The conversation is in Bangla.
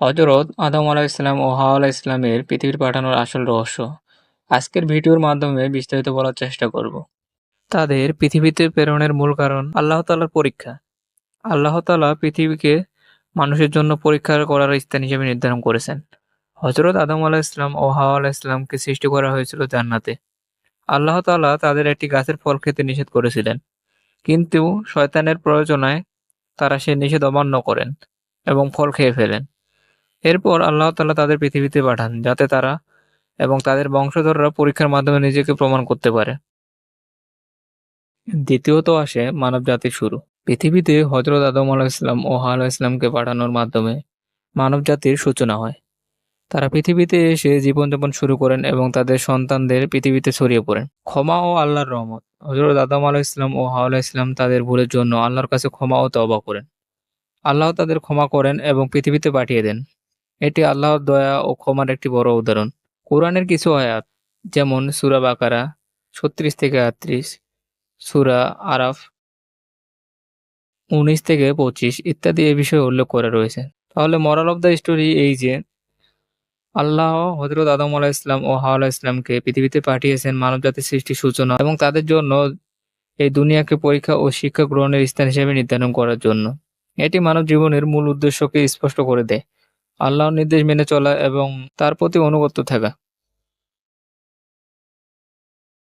হজরত আদম আলাহ ইসলাম ও হাওয়া আলাহ ইসলামের পৃথিবীর পাঠানোর আসল রহস্য। আজকের ভিডিওর মাধ্যমে বিস্তারিত বলার চেষ্টা করব। তাদের পৃথিবীতে প্রেরণের মূল কারণ আল্লাহ তালার পরীক্ষা। আল্লাহ তালা পৃথিবীকে মানুষের জন্য পরীক্ষা করার স্থান হিসেবে নির্ধারণ করেছেন। হজরত আদম আলাহ ইসলাম ও হাওয়া আলাহ ইসলামকে সৃষ্টি করা হয়েছিল জান্নাতে। আল্লাহ তাআলা তাদের একটি গাছের ফল খেতে নিষেধ করেছিলেন। কিন্তু শয়তানের প্রয়োজনায় তারা সে নিষেধ অমান্য করেন এবং ফল খেয়ে ফেলেন। এরপর আল্লাহ তাআলা তাদের পৃথিবীতে পাঠান, যাতে তারা এবং তাদের বংশধররা পরীক্ষার মাধ্যমে নিজেকে প্রমাণ করতে পারে। দ্বিতীয়ত আসে মানব জাতির শুরু। পৃথিবীতে হজরত আদম আলাহ ইসলাম ও হা আলাহ ইসলামকে পাঠানোর মাধ্যমে মানব জাতির সূচনা হয়। তারা পৃথিবীতে এসে জীবনযাপন শুরু করেন এবং তাদের সন্তানদের পৃথিবীতে ছড়িয়ে পড়েন। ক্ষমা ও আল্লাহর রহমত। হজরত আদম আলাহ ইসলাম ও হাওয়া আলাহ ইসলাম তাদের ভুলের জন্য আল্লাহর কাছে ক্ষমা ও তওবা করেন। আল্লাহ তাদের ক্ষমা করেন এবং পৃথিবীতে পাঠিয়ে দেন। এটি আল্লাহর দয়া ও ক্ষমার একটি বড় উদাহরণ। কোরআনের কিছু আয়াত, যেমন সুরা বাকারা, ছত্রিশ থেকে আটত্রিশ, সুরা আরাফ উনিশ থেকে পঁচিশ ইত্যাদি এ বিষয়ে উল্লেখ করা রয়েছে। তাহলে মরাল অফ দ্য স্টোরি এই যে, আল্লাহ হজরত আদম আলাহ ইসলাম ও হাওয়া ইসলামকে পৃথিবীতে পাঠিয়েছেন মানবজাতির সৃষ্টির সূচনা এবং তাদের জন্য এই দুনিয়াকে পরীক্ষা ও শিক্ষা গ্রহণের স্থান হিসেবে নির্ধারণ করার জন্য। এটি মানব জীবনের মূল উদ্দেশ্যকে স্পষ্ট করে দেয়। আল্লাহর নির্দেশ মেনে চলা এবং তার প্রতি অনুগত থাকা।